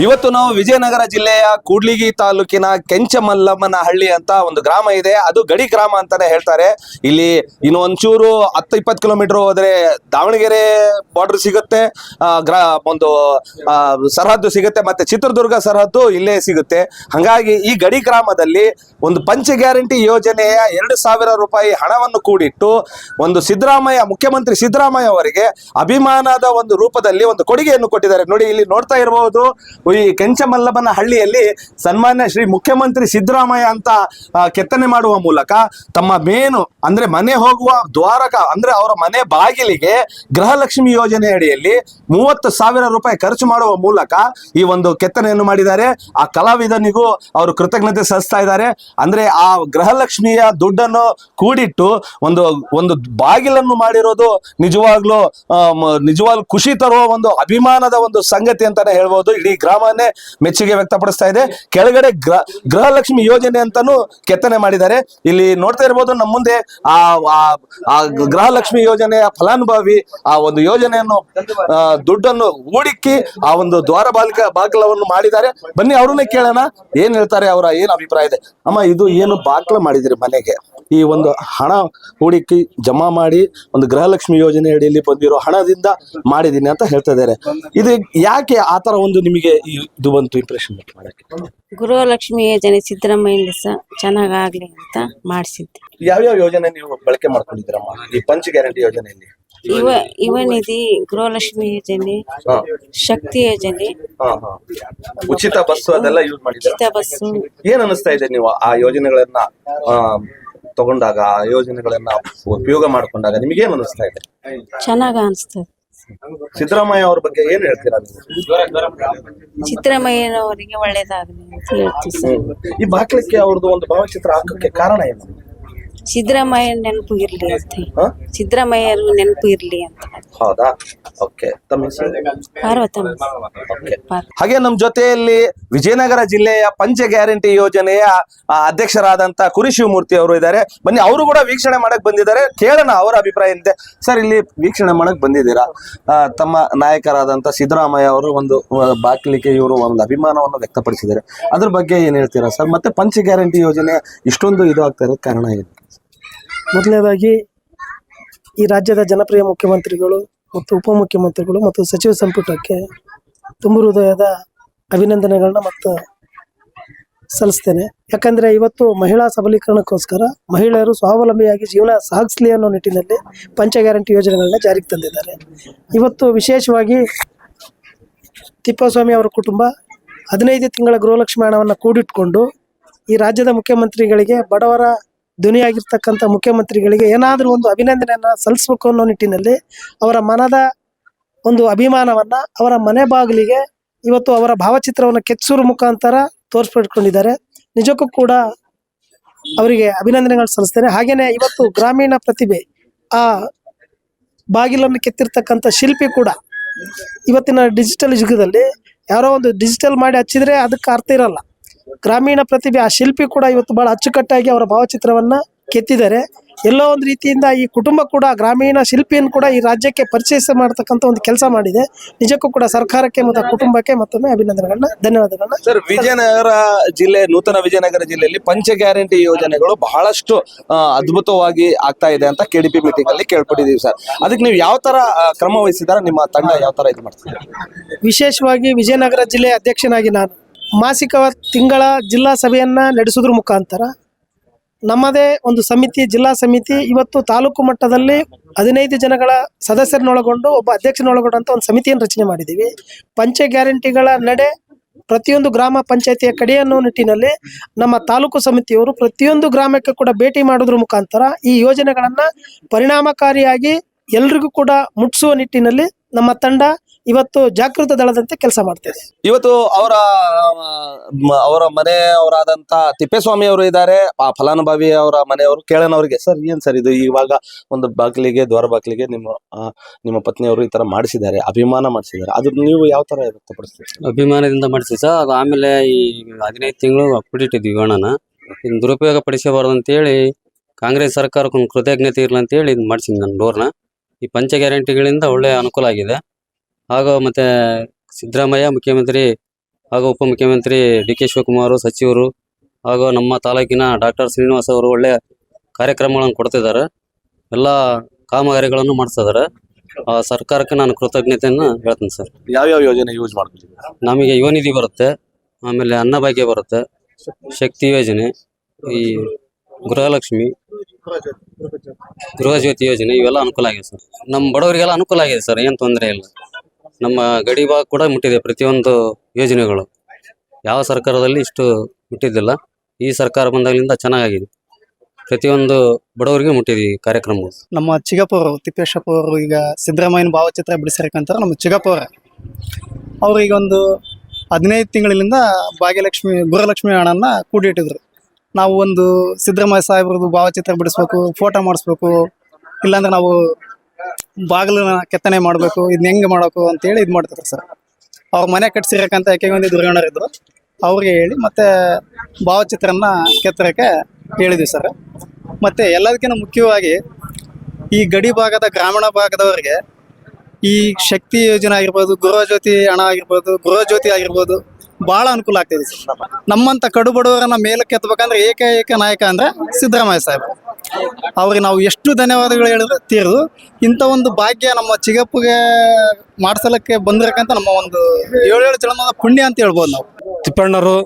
ಇವತ್ತು ನಾವು ವಿಜಯನಗರ ಜಿಲ್ಲೆಯ ಕೂಡ್ಲಿಗಿ ತಾಲೂಕಿನ ಕೆಂಚಮಲ್ಲಮ್ಮನ ಹಳ್ಳಿ ಅಂತ ಒಂದು ಗ್ರಾಮ ಇದೆ. ಅದು ಗಡಿ ಗ್ರಾಮ ಅಂತಾನೆ ಹೇಳ್ತಾರೆ. ಇಲ್ಲಿ ಇನ್ನು ಒಂಚೂರು ಹತ್ತು ಇಪ್ಪತ್ತು ಕಿಲೋಮೀಟರ್ ಹೋದ್ರೆ ದಾವಣಗೆರೆ ಬಾರ್ಡರ್ ಸಿಗುತ್ತೆ. ಗ್ರಾ, ಒಂದು ಸರಹದ್ದು ಸಿಗುತ್ತೆ ಮತ್ತೆ ಚಿತ್ರದುರ್ಗ ಸರಹದ್ದು ಇಲ್ಲೇ ಸಿಗುತ್ತೆ. ಹಾಗಾಗಿ ಈ ಗಡಿ ಗ್ರಾಮದಲ್ಲಿ ಒಂದು ಪಂಚ ಗ್ಯಾರಂಟಿ ಯೋಜನೆಯ ಎರಡು ಸಾವಿರ ರೂಪಾಯಿ ಹಣವನ್ನು ಕೂಡಿಟ್ಟು ಒಂದು ಸಿದ್ದರಾಮಯ್ಯ, ಮುಖ್ಯಮಂತ್ರಿ ಸಿದ್ದರಾಮಯ್ಯ ಅವರಿಗೆ ಅಭಿಮಾನದ ಒಂದು ರೂಪದಲ್ಲಿ ಒಂದು ಕೊಡುಗೆಯನ್ನು ಕೊಟ್ಟಿದ್ದಾರೆ. ನೋಡಿ, ಇಲ್ಲಿ ನೋಡ್ತಾ ಇರಬಹುದು ಈ ಕೆಂಚಮಲ್ಲಭನ ಹಳ್ಳಿಯಲ್ಲಿ ಸನ್ಮಾನ್ಯ ಶ್ರೀ ಮುಖ್ಯಮಂತ್ರಿ ಸಿದ್ದರಾಮಯ್ಯ ಅಂತ ಕೆತ್ತನೆ ಮಾಡುವ ಮೂಲಕ ತಮ್ಮ ಮೇನು, ಅಂದ್ರೆ ಮನೆ ಹೋಗುವ ದ್ವಾರಕ, ಅಂದ್ರೆ ಅವರ ಮನೆ ಬಾಗಿಲಿಗೆ ಗೃಹಲಕ್ಷ್ಮಿ ಯೋಜನೆ ಅಡಿಯಲ್ಲಿ ಮೂವತ್ತು ಸಾವಿರ ರೂಪಾಯಿ ಖರ್ಚು ಮಾಡುವ ಮೂಲಕ ಈ ಒಂದು ಕೆತ್ತನೆಯನ್ನು ಮಾಡಿದ್ದಾರೆ. ಆ ಕಲಾವಿದನಿಗೂ ಅವರು ಕೃತಜ್ಞತೆ ಸಲ್ಲಿಸ್ತಾ ಇದ್ದಾರೆ. ಅಂದ್ರೆ ಆ ಗೃಹಲಕ್ಷ್ಮಿಯ ದುಡ್ಡನ್ನು ಕೂಡಿಟ್ಟು ಒಂದು ಒಂದು ಬಾಗಿಲನ್ನು ಮಾಡಿರೋದು ನಿಜವಾಗ್ಲೂ ನಿಜವಾಗ್ಲೂ ಖುಷಿ ತರುವ ಒಂದು ಅಭಿಮಾನದ ಒಂದು ಸಂಗತಿ ಅಂತಾನೆ ಹೇಳ್ಬೋದು. ಇಡೀ ಗ್ರಾಮನೇ ಮೆಚ್ಚುಗೆ ವ್ಯಕ್ತಪಡಿಸ್ತಾ ಇದೆ. ಕೆಳಗಡೆ ಗ್ರ, ಗೃಹಲಕ್ಷ್ಮಿ ಯೋಜನೆ ಅಂತಾನು ಕೆತ್ತನೆ ಮಾಡಿದ್ದಾರೆ. ಇಲ್ಲಿ ನೋಡ್ತಾ ಇರ್ಬೋದು ನಮ್ಮ ಮುಂದೆ ಆ ಗೃಹಲಕ್ಷ್ಮಿ ಯೋಜನೆಯ ಫಲಾನುಭವಿ ಆ ಒಂದು ಯೋಜನೆಯನ್ನು ದುಡ್ಡನ್ನು ಹೂಡಿಕ್ಕಿ ಆ ಒಂದು ದ್ವಾರ ಬಾಲಿಕ, ಬಾಗಿಲವನ್ನು ಮಾಡಿದ್ದಾರೆ. ಬನ್ನಿ ಅವ್ರನ್ನೇ ಕೇಳೋಣ. ಏನ್ ಹೇಳ್ತಾರೆ ಅವರ, ಏನ್ ಅಭಿಪ್ರಾಯ ಇದೆ? ಅಮ್ಮ, ಇದು ಏನು ಬಾಗ್ಲ ಮಾಡಿದ್ರಿ ಮನೆಗೆ? ಈ ಒಂದು ಹಣ ಹೂಡಿಕೆ ಜಮಾ ಮಾಡಿ ಒಂದು ಗೃಹಲಕ್ಷ್ಮಿ ಯೋಜನೆ ಅಡಿಯಲ್ಲಿ ಬಂದಿರೋ ಹಣದಿಂದ ಮಾಡಿದೀನಿ ಅಂತ ಹೇಳ್ತಾ ಇದ್ದಾರೆ. ಇದು ಯಾಕೆ ಆ ತರ ಒಂದು ನಿಮಗೆ ಇದು ಬಂತು ಇಂಪ್ರೆಷನ್ ಮಾಡಕ್ಕೆ. ಗೃಹಲಕ್ಷ್ಮಿ ಯೋಜನೆ ಸಿದ್ದರಾಮಯ್ಯ ಸಹ ಚೆನ್ನಾಗಾಗ್ಲಿ ಅಂತ ಮಾಡಿಸಿದ್ದೆ. ಯಾವ್ಯಾವ ಯೋಜನೆ ನೀವು ಬಳಕೆ ಮಾಡ್ಕೊಂಡಿದ್ದೀರಮ್ಮ? ಈ ಪಂಚ ಗ್ಯಾರಂಟಿ ಯೋಜನೆಯಲ್ಲಿ? ಇವ ಯುವನಿಧಿ ಗೃಹಲಕ್ಷ್ಮಿ ಯೋಜನೆ ಹಾ. ಶಕ್ತಿ ಯೋಜನೆ ಹಾ ಹಾ. ಉಚಿತ ಬಸ್ ಅದೆಲ್ಲ ಯೂಸ್ ಮಾಡಿದ್ದೀರಾ? ಉಚಿತ ಬಸ್ಸು. ಏನ್ ಅನಿಸ್ತಾ ಇದೆ ನೀವು ಆ ಯೋಜನೆಗಳನ್ನ ಆ, ತಗೊಂಡಾಗ ಆ ಯೋಜನೆಗಳನ್ನ ಉಪಯೋಗ ಮಾಡ್ಕೊಂಡಾಗ ನಿಮ್ಗೆ ಏನ್ ಅನಿಸ್ತಾ ಇದೆ? ಚೆನ್ನಾಗ ಅನಿಸ್ತದೆ. ಸಿದ್ದರಾಮಯ್ಯ ಅವ್ರ ಬಗ್ಗೆ ಏನ್ ಹೇಳ್ತೀರಾ ನೀವು ಸಿದ್ದರಾಮಯ್ಯನವರಿಗೆ ಒಳ್ಳೇದಾಗಲಿ ಅಂತ ಹೇಳ್ತೀವಿ ಸರ್ ಹ್ಮ್. ಈ ಬಾಕ್ಲಿಕ್ಕೆ ಅವ್ರದ್ದು ಒಂದು ಭಾವಚಿತ್ರ ಹಾಕಕ್ಕೆ ಕಾರಣ ಏನು ಸಿದ್ದರಾಮಯ್ಯ ನೆನಪು ಇರ್ಲಿ ಅಂತ. ಸಿದ್ದರಾಮಯ್ಯ ನೆನಪು ಇರ್ಲಿ ಅಂತ. ಹೌದಾ? ಓಕೆ. ತಮ್ಮ ಹೆಸರು? ಪಾರ್ವತಮ್ಮ. ಓಕೆ. ಹಾಗೆ ನಮ್ಮ ಜೊತೆಯಲ್ಲಿ ವಿಜಯನಗರ ಜಿಲ್ಲೆಯ ಪಂಚ ಗ್ಯಾರಂಟಿ ಯೋಜನೆಯ ಆ, ಅಧ್ಯಕ್ಷರಾದಂತ ಕುರಿ ಶಿವಮೂರ್ತಿ ಅವರು ಇದ್ದಾರೆ. ಬನ್ನಿ ಅವರು ಕೂಡ ವೀಕ್ಷಣೆ ಮಾಡಕ್ ಬಂದಿದ್ದಾರೆ. ಕೇಳೋಣ ಅವರ ಅಭಿಪ್ರಾಯ ಏನಿದೆ ಸರ್ ಇಲ್ಲಿ ವೀಕ್ಷಣೆ ಮಾಡಕ್ ಬಂದಿದ್ದೀರಾ? ಆ, ತಮ್ಮ ನಾಯಕರಾದಂತ ಸಿದ್ದರಾಮಯ್ಯ ಅವರು ಒಂದು ಆ, ಇವರು ಒಂದು ಅಭಿಮಾನವನ್ನು ವ್ಯಕ್ತಪಡಿಸಿದ್ದಾರೆ. ಅದ್ರ ಬಗ್ಗೆ ಏನ್ ಹೇಳ್ತೀರಾ ಸರ್? ಮತ್ತೆ ಪಂಚ ಗ್ಯಾರಂಟಿ ಯೋಜನೆ ಇಷ್ಟೊಂದು ಇದು ಆಗ್ತಾ ಇರೋದು ಕಾರಣ ಏನು? ಮೊದಲನೇದಾಗಿ ಈ ರಾಜ್ಯದ ಜನಪ್ರಿಯ ಮುಖ್ಯಮಂತ್ರಿಗಳು ಮತ್ತು ಉಪಮುಖ್ಯಮಂತ್ರಿಗಳು ಮತ್ತು ಸಚಿವ ಸಂಪುಟಕ್ಕೆ ತುಂಬ ಹೃದಯದ ಅಭಿನಂದನೆಗಳನ್ನ ಮತ್ತು ಸಲ್ಲಿಸ್ತೇನೆ. ಯಾಕಂದರೆ ಇವತ್ತು ಮಹಿಳಾ ಸಬಲೀಕರಣಕ್ಕೋಸ್ಕರ ಮಹಿಳೆಯರು ಸ್ವಾವಲಂಬಿಯಾಗಿ ಜೀವನ ಸಾಗಿಸಲಿ ಅನ್ನೋ ನಿಟ್ಟಿನಲ್ಲಿ ಪಂಚ ಗ್ಯಾರಂಟಿ ಯೋಜನೆಗಳನ್ನ ಜಾರಿಗೆ ತಂದಿದ್ದಾರೆ. ಇವತ್ತು ವಿಶೇಷವಾಗಿ ತಿಪ್ಪಸ್ವಾಮಿ ಅವರ ಕುಟುಂಬ ಹದಿನೈದು ತಿಂಗಳ ಗೃಹಲಕ್ಷ್ಮಿ ಹಣವನ್ನು ಕೂಡಿಟ್ಕೊಂಡು ಈ ರಾಜ್ಯದ ಮುಖ್ಯಮಂತ್ರಿಗಳಿಗೆ ಬಡವರ ಧ್ವನಿಯಾಗಿರ್ತಕ್ಕಂಥ ಮುಖ್ಯಮಂತ್ರಿಗಳಿಗೆ ಏನಾದರೂ ಒಂದು ಅಭಿನಂದನೆಯನ್ನು ಸಲ್ಲಿಸ್ಬೇಕು ಅನ್ನೋ ನಿಟ್ಟಿನಲ್ಲಿ ಅವರ ಮನದ ಒಂದು ಅಭಿಮಾನವನ್ನು ಅವರ ಮನೆ ಬಾಗಿಲಿಗೆ ಇವತ್ತು ಅವರ ಭಾವಚಿತ್ರವನ್ನು ಕೆಚ್ಚೂರ ಮುಖಾಂತರ ತೋರಿಸ್ಬಿಟ್ಕೊಂಡಿದ್ದಾರೆ. ನಿಜಕ್ಕೂ ಕೂಡ ಅವರಿಗೆ ಅಭಿನಂದನೆಗಳು ಸಲ್ಲಿಸ್ತೇನೆ. ಹಾಗೆಯೇ ಇವತ್ತು ಗ್ರಾಮೀಣ ಪ್ರತಿಭೆ, ಆ ಬಾಗಿಲನ್ನು ಕೆತ್ತಿರ್ತಕ್ಕಂಥ ಶಿಲ್ಪಿ ಕೂಡ ಇವತ್ತಿನ ಡಿಜಿಟಲ್ ಯುಗದಲ್ಲಿ ಯಾರೋ ಒಂದು ಡಿಜಿಟಲ್ ಮಾಡಿ ಹಚ್ಚಿದ್ರೆ ಅದಕ್ಕೆ ಅರ್ಥ ಇರಲ್ಲ. ಗ್ರಾಮೀಣ ಪ್ರತಿಭೆ ಆ ಶಿಲ್ಪಿ ಕೂಡ ಇವತ್ತು ಬಹಳ ಅಚ್ಚುಕಟ್ಟಾಗಿ ಅವರ ಭಾವಚಿತ್ರವನ್ನ ಕೆತ್ತಿದ್ದಾರೆ. ಎಲ್ಲೋ ಒಂದು ರೀತಿಯಿಂದ ಈ ಕುಟುಂಬ ಕೂಡ ಗ್ರಾಮೀಣ ಶಿಲ್ಪಿಯನ್ನು ಕೂಡ ಈ ರಾಜ್ಯಕ್ಕೆ ಪರಿಚಯಿಸ ಮಾಡತಕ್ಕಂಥ ಒಂದು ಕೆಲಸ ಮಾಡಿದೆ. ನಿಜಕ್ಕೂ ಕೂಡ ಸರ್ಕಾರಕ್ಕೆ ಮತ್ತು ಕುಟುಂಬಕ್ಕೆ ಮತ್ತೊಮ್ಮೆ ಅಭಿನಂದನೆಗಳನ್ನ ಧನ್ಯವಾದಗಳನ್ನ ಸರ್ ವಿಜಯನಗರ ಜಿಲ್ಲೆ ನೂತನ ವಿಜಯನಗರ ಜಿಲ್ಲೆಯಲ್ಲಿ ಪಂಚ ಗ್ಯಾರಂಟಿ ಯೋಜನೆಗಳು ಬಹಳಷ್ಟು ಅದ್ಭುತವಾಗಿ ಆಗ್ತಾ ಇದೆ ಅಂತ ಕೆಡಿಪಿ ಮೀಟಿಂಗ್ ಅಲ್ಲಿ ಕೇಳ್ಪಟ್ಟಿದೀವಿ ಸರ್. ಅದಕ್ಕೆ ನೀವು ಯಾವ ತರ ಕ್ರಮ ವಹಿಸಿದಾರ ನಿಮ್ಮ ತಂಡ ಯಾವ ತರ ಇದು ಮಾಡ್ತಿದ್ದಾರೆ ವಿಶೇಷವಾಗಿ ವಿಜಯನಗರ ಜಿಲ್ಲೆ ಅಧ್ಯಕ್ಷನಾಗಿ ನಾನು ಮಾಸಿಕ ತಿಂಗಳ ಜಿಲ್ಲಾ ಸಭೆಯನ್ನ ನಡೆಸೋದ್ರ ಮುಖಾಂತರ ನಮ್ಮದೇ ಒಂದು ಸಮಿತಿ, ಜಿಲ್ಲಾ ಸಮಿತಿ ಇವತ್ತು ತಾಲೂಕು ಮಟ್ಟದಲ್ಲಿ ಹದಿನೈದು ಜನಗಳ ಸದಸ್ಯರನ್ನೊಳಗೊಂಡು ಒಬ್ಬ ಅಧ್ಯಕ್ಷನೊಳಗೊಂಡಂತ ಒಂದು ಸಮಿತಿಯನ್ನು ರಚನೆ ಮಾಡಿದ್ದೀವಿ. ಪಂಚೆ ಗ್ಯಾರಂಟಿಗಳ ನಡೆ ಪ್ರತಿಯೊಂದು ಗ್ರಾಮ ಪಂಚಾಯತಿಯ ಕಡೆ ಅನ್ನೋ ನಿಟ್ಟಿನಲ್ಲಿ ನಮ್ಮ ತಾಲೂಕು ಸಮಿತಿಯವರು ಪ್ರತಿಯೊಂದು ಗ್ರಾಮಕ್ಕೆ ಕೂಡ ಭೇಟಿ ಮಾಡೋದ್ರ ಮುಖಾಂತರ ಈ ಯೋಜನೆಗಳನ್ನ ಪರಿಣಾಮಕಾರಿಯಾಗಿ ಎಲ್ರಿಗೂ ಕೂಡ ಮುಟ್ಟಿಸುವ ನಿಟ್ಟಿನಲ್ಲಿ ನಮ್ಮ ತಂಡ ಇವತ್ತು ಜಾಗೃತ ದಳದಂತೆ ಕೆಲಸ ಮಾಡ್ತೇವೆ. ಇವತ್ತು ಅವರ ಅವರ ಮನೆ ಮನೆಯವರಾದಂತ ತಿಪ್ಪೇಸ್ವಾಮಿ ಅವರು ಇದ್ದಾರೆ. ಆ ಫಲಾನುಭವಿ ಅವರ ಮನೆಯವರು ಕೇಳೋಣ ಅವರಿಗೆ ಸರ್ ಏನ್ ಸರ್ ಇದು? ಇವಾಗ ಒಂದು ಬಾಗಿಲಿಗೆ ದ್ವಾರ ಬಾಗಿಲಿಗೆ ನಿಮ್ಮ ನಿಮ್ಮ ಪತ್ನಿಯವರು ಈ ತರ ಮಾಡಿಸಿದ್ದಾರೆ ಅಭಿಮಾನ ಮಾಡಿಸಿದ್ದಾರೆ. ಅದು ನೀವು ಯಾವ ತರ ವ್ಯಕ್ತಪಡಿಸ್ತೀವಿ ಅಭಿಮಾನದಿಂದ ಮಾಡಿಸಿ ಸರ್. ಅದು ಆಮೇಲೆ ಈ ಹದಿನೈದು ತಿಂಗಳು ಅಪ್ಪಿಟ್ಟಿದ್ವಿ ಹಣನ ಇನ್ ದುರುಪಯೋಗ ಪಡಿಸಬಾರ್ದು ಅಂತೇಳಿ ಕಾಂಗ್ರೆಸ್ ಸರ್ಕಾರಕ್ಕೊಂದು ಕೃತಜ್ಞತೆ ಇರಲಿ ಅಂತೇಳಿ ಇದು ಮಾಡಿಸಿದ್ವಿ ನಾನು ಡೋರ್ನ. ಈ ಪಂಚ ಗ್ಯಾರಂಟಿಗಳಿಂದ ಒಳ್ಳೆ ಅನುಕೂಲ ಆಗಿದೆ. ಹಾಗೂ ಮತ್ತೆ ಸಿದ್ದರಾಮಯ್ಯ ಮುಖ್ಯಮಂತ್ರಿ ಹಾಗೂ ಉಪಮುಖ್ಯಮಂತ್ರಿ ಡಿ ಕೆ ಶಿವಕುಮಾರ್ ಸಚಿವರು ಹಾಗೂ ನಮ್ಮ ತಾಲೂಕಿನ ಡಾಕ್ಟರ್ ಶ್ರೀನಿವಾಸ್ ಅವರು ಒಳ್ಳೆ ಕಾರ್ಯಕ್ರಮಗಳನ್ನು ಕೊಡ್ತಿದ್ದಾರೆ. ಎಲ್ಲ ಕಾಮಗಾರಿಗಳನ್ನು ಮಾಡಿಸ್ತಿದ್ದಾರೆ ಆ ಸರ್ಕಾರಕ್ಕೆ ನಾನು ಕೃತಜ್ಞತೆಯನ್ನು ಹೇಳ್ತೀನಿ ಸರ್. ಯಾವ್ಯಾವ ಯೋಜನೆ ಯೂಸ್ ಮಾಡ್ತೀವಿ ನಮಗೆ ಯುವನಿಧಿ ಬರುತ್ತೆ ಆಮೇಲೆ ಅನ್ನಭಾಗ್ಯ ಬರುತ್ತೆ ಶಕ್ತಿ ಯೋಜನೆ ಈ ಗೃಹಲಕ್ಷ್ಮಿ ಗೃಹಜ್ಯೋತಿ ಯೋಜನೆ ಇವೆಲ್ಲ ಅನುಕೂಲ ಆಗಿದೆ ಸರ್. ನಮ್ಮ ಬಡವರಿಗೆಲ್ಲ ಅನುಕೂಲ ಆಗಿದೆ ಸರ್ ಏನು ತೊಂದರೆ ಇಲ್ಲ. ನಮ್ಮ ಗಡಿ ಭಾಗ ಕೂಡ ಮುಟ್ಟಿದೆ ಪ್ರತಿಯೊಂದು ಯೋಜನೆಗಳು. ಯಾವ ಸರ್ಕಾರದಲ್ಲಿ ಇಷ್ಟು ಮುಟ್ಟಿದ್ದಿಲ್ಲ. ಈ ಸರ್ಕಾರ ಬಂದಾಗಲಿಂದ ಚೆನ್ನಾಗಿದೆ ಪ್ರತಿಯೊಂದು ಬಡವರಿಗೆ ಮುಟ್ಟಿದೆ ಈ ಕಾರ್ಯಕ್ರಮ ನಮ್ಮ ಚಿಗಪ್ಪವರು ತಿಪ್ಪೇಶಪ್ಪ ಅವರು ಈಗ ಸಿದ್ದರಾಮಯ್ಯನ ಭಾವಚಿತ್ರ ಬಿಡಿಸಿರ್ಕಂತಾರೆ ನಮ್ಮ ಚಿಗಪ್ಪವರ. ಅವರು ಈಗ ಒಂದು ಹದಿನೈದು ತಿಂಗಳಿಂದ ಭಾಗ್ಯಲಕ್ಷ್ಮಿ, ಗುರುಲಕ್ಷ್ಮಿ ಹಣನ ಕೂಡಿಟ್ಟಿದ್ರು. ನಾವು ಒಂದು ಸಿದ್ದರಾಮಯ್ಯ ಸಾಹೇಬ್ರದ್ದು ಭಾವಚಿತ್ರ ಬಿಡಿಸ್ಬೇಕು, ಫೋಟೋ ಮಾಡಿಸ್ಬೇಕು, ಇಲ್ಲಾಂದ್ರೆ ನಾವು ಬಾಗಿಲನ್ನ ಕೆತ್ತನೆ ಮಾಡಬೇಕು ಇದನ್ನ ಹೆಂಗೆ ಮಾಡಬೇಕು ಅಂತೇಳಿ ಇದು ಮಾಡ್ತಿದ್ರು ಸರ್. ಅವ್ರ ಮನೆ ಕಟ್ಸಿರಕ್ಕಂತ ಯಾಕೆ ದುರ್ಗಣ್ಣರಿದ್ರು ಅವ್ರಿಗೆ ಹೇಳಿ ಮತ್ತೆ ಭಾವಚಿತ್ರನ ಕೆತ್ತರಕ್ಕೆ ಹೇಳಿದ್ವಿ ಸರ್. ಮತ್ತೆ ಎಲ್ಲದಕ್ಕಿಂತ ಮುಖ್ಯವಾಗಿ ಈ ಗಡಿ ಭಾಗದ, ಗ್ರಾಮೀಣ ಭಾಗದವರಿಗೆ ಈ ಶಕ್ತಿ ಯೋಜನೆ ಆಗಿರ್ಬೋದು, ಗೃಹ ಜ್ಯೋತಿ ಹಣ ಆಗಿರ್ಬೋದು, ಗೃಹ ಜ್ಯೋತಿ ಆಗಿರ್ಬೋದು ಬಹಳ ಅನುಕೂಲ ಆಗ್ತಿದೆ ಸರ್. ನಮ್ಮಂತ ಕಡು ಬಡವರನ್ನ ಮೇಲಕ್ಕೆ ಎತ್ತಬೇಕಂದ್ರೆ ಏಕೈಕ ನಾಯಕ ಅಂದ್ರೆ ಸಿದ್ದರಾಮಯ್ಯ ಸಾಹೇಬ್ ಅವ್ರಿಗೆ ನಾವು ಎಷ್ಟು ಧನ್ಯವಾದಗಳು ಹೇಳಿದ್ರು ಇಂತ ಇಂಥ ಒಂದು ಭಾಗ್ಯ ನಮ್ಮ ಚಿಗಪ್ಪಗೆ ಮಾಡ್ಸಲಕ್ಕೆ ಬಂದಿರಕ್ಕಂತ ನಮ್ಮ ಒಂದು ಏಳೇಳು ಜನ್ಮದ ಪುಣ್ಯ ಅಂತ ಹೇಳ್ಬೋದು ನಾವು. ತಿಪ್ಪಣ್ಣರು,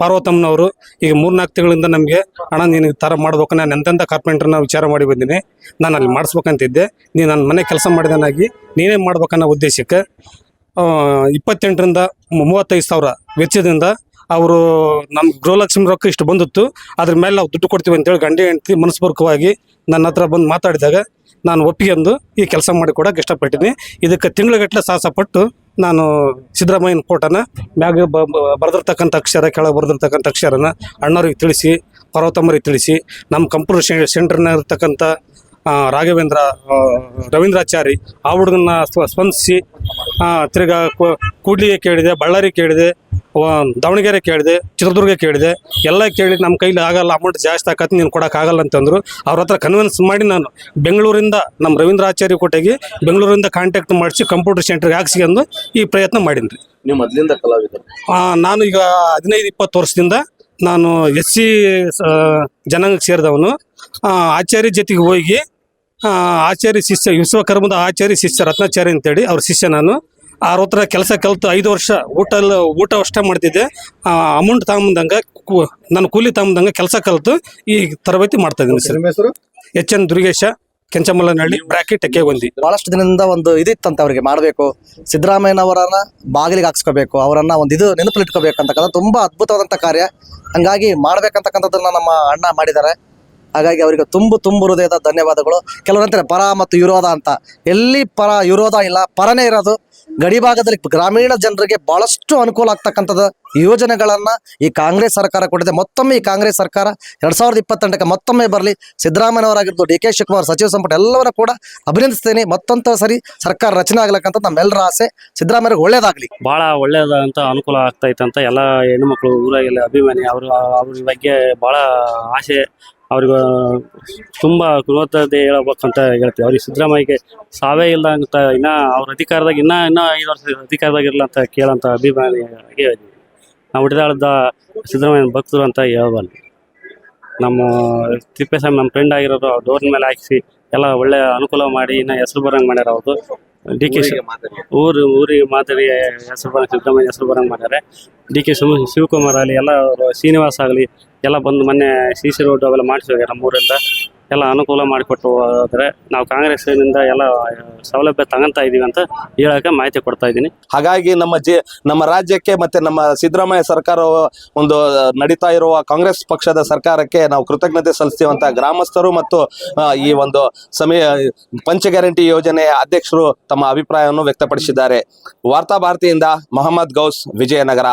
ಪಾರ್ವತಮ್ಮನವರು, ಈಗ ಮೂರ್ನಾಲ್ಕು ತಿಂಗಳಿಂದ ನಮಗೆ ಹಣ ನೀನು ಈ ಥರ ಮಾಡ್ಬೇಕು ನಾನು ಎಂತೆಂಥ ಕಾರ್ಪೆಂಟ್ರನ್ನ ವಿಚಾರ ಮಾಡಿ ಬಂದೀನಿ ನಾನು ಅಲ್ಲಿ ಮಾಡಿಸ್ಬೇಕಂತಿದ್ದೆ. ನೀನು ನನ್ನ ಮನೆ ಕೆಲಸ ಮಾಡಿದನಾಗಿ ನೀನೇ ಮಾಡ್ಬೇಕನ್ನೋ ಉದ್ದೇಶಕ್ಕೆ ಇಪ್ಪತ್ತೆಂಟರಿಂದ ಮೂವತ್ತೈದು ಸಾವಿರ ವೆಚ್ಚದಿಂದ ಅವರು ನಮ್ಮ ಗೃಹಲಕ್ಷ್ಮಿ ರೊಕ್ಕ ಇಷ್ಟು ಬಂದಿತ್ತು, ಅದ್ರ ಮೇಲೆ ನಾವು ದುಡ್ಡು ಕೊಡ್ತೀವಿ ಅಂತೇಳಿ ಗಂಡ ಹೆಂಡತಿ ಮನಸ್ಪೂರ್ವಕವಾಗಿ ನನ್ನ ಹತ್ರ ಬಂದು ಮಾತಾಡಿದಾಗ ನಾನು ಒಪ್ಪಿಗೆಂದು ಈ ಕೆಲಸ ಮಾಡಿ ಕೊಡೋಕೆ ಇಷ್ಟಪಟ್ಟಿದ್ದೀನಿ. ಇದಕ್ಕೆ ತಿಂಗಳಗಟ್ಟಲೆ ಸಾಹಸಪಟ್ಟು ನಾನು ಸಿದ್ದರಾಮಯ್ಯನ ಫೋಟೋನ ಮ್ಯಾಗ ಬರೆದಿರ್ತಕ್ಕಂಥ ಅಕ್ಷರ, ಕೆಳಗೆ ಬರೆದಿರ್ತಕ್ಕಂಥ ಅಕ್ಷರನ ಅಣ್ಣವ್ರಿಗೆ ತಿಳಿಸಿ, ಪರ್ವತಮ್ಮರಿಗೆ ತಿಳಿಸಿ, ನಮ್ಮ ಕಂಪ್ಯೂಟರ್ ಸೆಂಟರ್ನ ಇರ್ತಕ್ಕಂಥ ರಾಘವೇಂದ್ರ ರವೀಂದ್ರಾಚಾರಿ ಆ ಹುಡುಗನ ಸ್ಪಂದಿಸಿ ತಿರ್ಗಾ ಕೂಡ್ಲಿಗೆ ಕೇಳಿದೆ ಬಳ್ಳಾರಿ ಕೇಳಿದೆ ವ- ದಾವಣಗೆರೆ ಕೇಳಿದೆ ಚಿತ್ರದುರ್ಗ ಕೇಳಿದೆ ಎಲ್ಲ ಕೇಳಿ ನಮ್ಮ ಕೈಲಿ ಆಗಲ್ಲ ಅಮೌಂಟ್ ಜಾಸ್ತಿ ಆಕತ್ತೆ ನೀನು ಕೊಡೋಕ್ಕಾಗಲ್ಲ ಅಂತಂದರು. ಅವ್ರ ಹತ್ರ ಕನ್ವಿನ್ಸ್ ಮಾಡಿ ನಾನು ಬೆಂಗಳೂರಿಂದ ನಮ್ಮ ರವೀಂದ್ರ ಆಚಾರ್ಯ ಕೊಟ್ಟೆಗೆ ಬೆಂಗಳೂರಿಂದ ಕಾಂಟ್ಯಾಕ್ಟ್ ಮಾಡಿಸಿ ಕಂಪ್ಯೂಟರ್ ಸೆಂಟ್ರಿಗೆ ಹಾಕ್ಸ್ಕೊಂಡು ಈ ಪ್ರಯತ್ನ ಮಾಡೀನಿ ರೀ ನೀವು ಮೊದಲಿಂದ ಕಲಾವಿದ ನಾನು ಈಗ ಹದಿನೈದು ಇಪ್ಪತ್ತು ವರ್ಷದಿಂದ ನಾನು ಎಸ್ ಸಿ ಜನಾಂಗಕ್ಕೆ ಸೇರಿದವನು. ಆಚಾರ್ಯ ಜೊತೆಗೆ ಹೋಗಿ ಆಚಾರ್ಯ ಶಿಷ್ಯ ವಿಶ್ವಕರ್ಮದ ಆಚಾರ್ಯ ಶಿಷ್ಯ ರತ್ನಾಚಾರ್ಯ ಅಂತೇಳಿ ಅವ್ರ ಶಿಷ್ಯ ನಾನು. ಅವ್ರ ಹತ್ರ ಕೆಲಸ ಕಲಿತು ಐದು ವರ್ಷ ಊಟ ಊಟ ಅಷ್ಟೇ ಮಾಡ್ತಿದ್ದೆ. ಅಮೌಂಟ್ ತಗೊಂಬಂದಂಗೆ ನನ್ನ ನಾನು ಕೂಲಿ ತಗೊಂಬಂದಂಗೆ ಕೆಲಸ ಕಲಿತು ಈ ತರಬೇತಿ ಮಾಡ್ತಾ ಇದ್ದೀನಿ ಸರ್. ಹೆಸರು? H N Durgesha Kenchamallanahalli bracket K ಬಂದಿ ಬಹಳಷ್ಟು ದಿನದಿಂದ ಒಂದು ಇದಿತ್ತಂತ ಅವರಿಗೆ ಮಾಡಬೇಕು. ಸಿದ್ದರಾಮಯ್ಯನವರನ್ನ ಬಾಗಿಲಿಗೆ ಹಾಕ್ಸ್ಕೋಬೇಕು ಅವರನ್ನ ಒಂದು ಇದು ನೆನಪಲ್ಲಿಟ್ಕೋಬೇಕು ಅಂತಕ್ಕಂಥ ತುಂಬಾ ಅದ್ಭುತವಾದಂಥ ಕಾರ್ಯ. ಹಂಗಾಗಿ ಮಾಡ್ಬೇಕಂತಕ್ಕಂಥದ್ದನ್ನ ನಮ್ಮ ಅಣ್ಣ ಮಾಡಿದ್ದಾರೆ. ಹಾಗಾಗಿ ಅವರಿಗೆ ತುಂಬು ತುಂಬು ಹೃದಯದ ಧನ್ಯವಾದಗಳು. ಕೆಲವರು ಅಂತಾರೆ, ಪರ ಮತ್ತು ವಿರೋಧ ಅಂತ. ಎಲ್ಲಿ ಪರ, ವಿರೋಧ ಇಲ್ಲ, ಪರನೇ ಇರೋದು. ಗಡಿ ಭಾಗದಲ್ಲಿ ಗ್ರಾಮೀಣ ಜನರಿಗೆ ಬಹಳಷ್ಟು ಅನುಕೂಲ ಆಗ್ತಕ್ಕಂಥದ್ದು ಯೋಜನೆಗಳನ್ನ ಈ ಕಾಂಗ್ರೆಸ್ ಸರ್ಕಾರ ಕೊಟ್ಟಿದೆ. ಮತ್ತೊಮ್ಮೆ ಈ ಕಾಂಗ್ರೆಸ್ ಸರ್ಕಾರ ಎರಡ್ ಸಾವಿರದ ಇಪ್ಪತ್ತೆಂಟಕ್ಕೆ ಮತ್ತೊಮ್ಮೆ ಬರಲಿ. ಸಿದ್ದರಾಮಯ್ಯವರಾಗಿರ್ಬೋದು, ಡಿ ಕೆ ಶಿವಕುಮಾರ್, ಸಚಿವ ಸಂಪುಟ ಎಲ್ಲವರ ಕೂಡ ಅಭಿನಂದಿಸ್ತೇನೆ. ಮತ್ತೊಂದು ಸರಿ, ಸರ್ಕಾರ ರಚನೆ ಆಗ್ಲಕ್ಕಂತ ನಮ್ಮೆಲ್ಲರ ಆಸೆ. ಸಿದ್ದರಾಮಯ್ಯ ಒಳ್ಳೇದಾಗ್ಲಿ. ಭಾಳ ಒಳ್ಳೇದಂತ ಅನುಕೂಲ ಆಗ್ತೈತೆ ಅಂತ ಎಲ್ಲ ಹೆಣ್ಮಕ್ಳು ಊರಾಗೆಲ್ಲ ಅಭಿಮಾನಿ, ಅವರು, ಅವ್ರ ಬಗ್ಗೆ ಭಾಳ ಆಸೆ ಅವ್ರಿಗೆ ತುಂಬ ಕೃತಜ್ಞತೆ ಹೇಳ್ಬೇಕಂತ ಹೇಳ್ತೀವಿ. ಅವ್ರಿಗೆ ಸಿದ್ದರಾಮಯ್ಯಗೆ ಸಾವೇ ಇಲ್ಲ ಅಂತ ಇನ್ನ ಅವ್ರ ಅಧಿಕಾರದಾಗ ಇನ್ನ ಇನ್ನ ಐದು ವರ್ಷ ಅಧಿಕಾರದಾಗ ಇರಲ್ಲ ಅಂತ ಕೇಳಂತ ಅಭಿಮಾನಿ ಹೇಳಿದ್ವಿ ನಾವು ಹುಟ್ಟಿದಾಳದ ಸಿದ್ದರಾಮಯ್ಯನ ಭಕ್ತರು ಅಂತ ಹೇಳ್ಬಲ್ಲ ನಮ್ಮ ತಿಪ್ಪೇಸ್ವಾಮಿ ನಮ್ಮ ಫ್ರೆಂಡ್ ಆಗಿರೋರು ಡೋರ್ ಮೇಲೆ ಹಾಕಿಸಿ ಎಲ್ಲ ಒಳ್ಳೆ ಅನುಕೂಲ ಮಾಡಿ ಇನ್ನ ಹೆಸರು ಬರಂಗ್ ಮಾಡ್ಯಾರ ಅವ್ರು. ಡಿ ಕೆ ಊರು ಊರಿಗೆ ಮಾದರಿ ಹೆಸರು ಬರಂಗ್ ಸಿದ್ದರಾಮಯ್ಯ ಹೆಸರು ಬರಂಗ್ ಮಾಡ್ಯಾರೆ. ಡಿ ಕೆ ಶಿವ ಶಿವಕುಮಾರ್ ಆಗಲಿ ಎಲ್ಲ ಶ್ರೀನಿವಾಸ್ ಆಗಲಿ ಎಲ್ಲ ಬಂದು ಮೊನ್ನೆ ಸಿ ಸಿ ರೋಡ್ ಅವೆಲ್ಲ ಮಾಡಿಸಿದಾಗ ನಮ್ಮೂರಿಂದ ಎಲ್ಲ ಅನುಕೂಲ ಮಾಡಿಕೊಟ್ಟು ಹೋದ್ರೆ ನಾವು ಕಾಂಗ್ರೆಸ್ನಿಂದ ಎಲ್ಲ ಸೌಲಭ್ಯ ತಗೊಂತಾ ಇದೀವಿ ಅಂತ ಹೇಳಕ್ಕೆ ಮಾಹಿತಿ ಕೊಡ್ತಾ ಇದ್ದೀನಿ. ಹಾಗಾಗಿ ನಮ್ಮ ಜಿ, ನಮ್ಮ ರಾಜ್ಯಕ್ಕೆ ಮತ್ತೆ ನಮ್ಮ ಸಿದ್ದರಾಮಯ್ಯ ಸರ್ಕಾರ ಒಂದು ನಡೀತಾ ಇರುವ ಕಾಂಗ್ರೆಸ್ ಪಕ್ಷದ ಸರ್ಕಾರಕ್ಕೆ ನಾವು ಕೃತಜ್ಞತೆ ಸಲ್ಲಿಸ್ತೀವಂತ ಗ್ರಾಮಸ್ಥರು ಮತ್ತು ಈ ಒಂದು ಸಮಯ ಪಂಚ ಗ್ಯಾರಂಟಿ ಯೋಜನೆಯ ಅಧ್ಯಕ್ಷರು ತಮ್ಮ ಅಭಿಪ್ರಾಯವನ್ನು ವ್ಯಕ್ತಪಡಿಸಿದ್ದಾರೆ. ವಾರ್ತಾ ಭಾರತಿಯಿಂದ ಮೊಹಮ್ಮದ್ ಗೌಸ್, ವಿಜಯನಗರ.